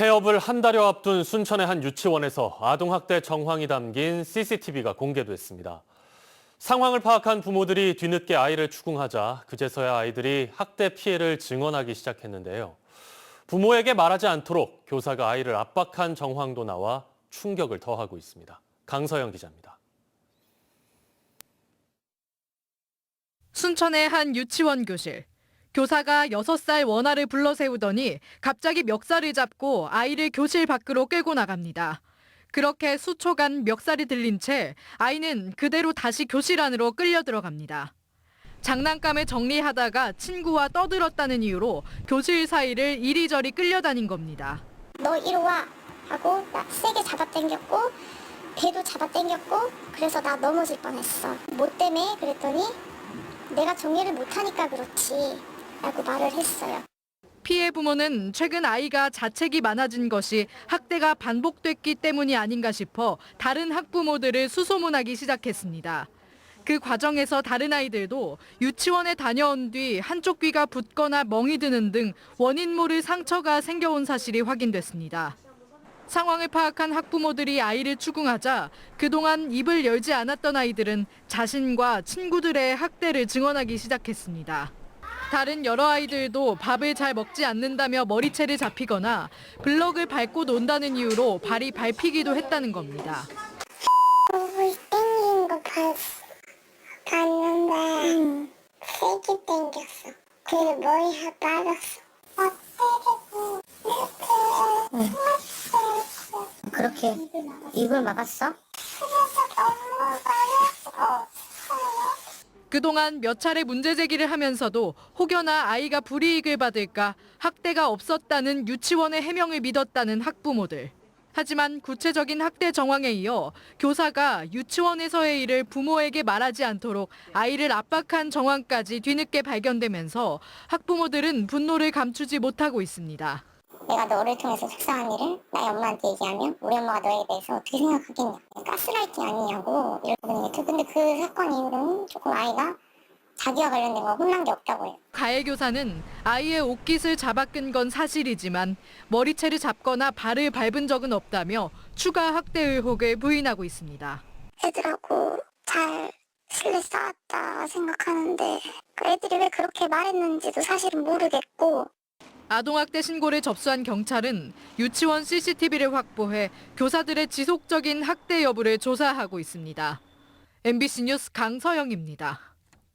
폐업을 한 달여 앞둔 순천의 한 유치원에서 아동학대 정황이 담긴 CCTV가 공개됐습니다. 상황을 파악한 부모들이 뒤늦게 아이를 추궁하자 그제서야 아이들이 학대 피해를 증언하기 시작했는데요. 부모에게 말하지 않도록 교사가 아이를 압박한 정황도 나와 충격을 더하고 있습니다. 강서영 기자입니다. 순천의 한 유치원 교실. 교사가 6살 원아를 불러 세우더니 갑자기 멱살을 잡고 아이를 교실 밖으로 끌고 나갑니다. 그렇게 수초간 멱살이 들린 채 아이는 그대로 다시 교실 안으로 끌려 들어갑니다. 장난감을 정리하다가 친구와 떠들었다는 이유로 교실 사이를 이리저리 끌려다닌 겁니다. 너 이리 와 하고 나 세게 잡아당겼고 배도 잡아당겼고 그래서 나 넘어질 뻔했어 뭐 때문에 그랬더니 내가 정리를 못하니까 그렇지 라고 말을 했어요 피해 부모는 최근 아이가 자책이 많아진 것이 학대가 반복됐기 때문이 아닌가 싶어 다른 학부모들을 수소문하기 시작했습니다. 그 과정에서 다른 아이들도 유치원에 다녀온 뒤 한쪽 귀가 붓거나 멍이 드는 등 원인 모를 상처가 생겨온 사실이 확인됐습니다. 상황을 파악한 학부모들이 아이를 추궁하자 그동안 입을 열지 않았던 아이들은 자신과 친구들의 학대를 증언하기 시작했습니다. 다른 여러 아이들도 밥을 잘 먹지 않는다며 머리채를 잡히거나 블럭을 밟고 논다는 이유로 발이 밟히기도 했다는 겁니다. 물 땡긴 거 봤, 봤는데 세게 땡겼어 그래서 머리가 빠졌어 그렇게 입을 막았어? 그동안 몇 차례 문제 제기를 하면서도 혹여나 아이가 불이익을 받을까 학대가 없었다는 유치원의 해명을 믿었다는 학부모들. 하지만 구체적인 학대 정황에 이어 교사가 유치원에서의 일을 부모에게 말하지 않도록 아이를 압박한 정황까지 뒤늦게 발견되면서 학부모들은 분노를 감추지 못하고 있습니다. 내가 너를 통해서 속상한 일을 나의 엄마한테 얘기하면 우리 엄마가 너에 대해서 어떻게 생각하겠냐. 가스라이팅 아니냐고 이러거든요. 근데 그 사건 이후로는 조금 아이가 자기와 관련된 거 혼난 게 없다고 해요. 가해 교사는 아이의 옷깃을 잡아 끈 건 사실이지만 머리채를 잡거나 발을 밟은 적은 없다며 추가 학대 의혹을 부인하고 있습니다. 애들하고 잘 신뢰 쌓았다 생각하는데 그 애들이 왜 그렇게 말했는지도 사실은 모르겠고 아동학대 신고를 접수한 경찰은 유치원 CCTV를 확보해 교사들의 지속적인 학대 여부를 조사하고 있습니다. MBC 뉴스 강서영입니다.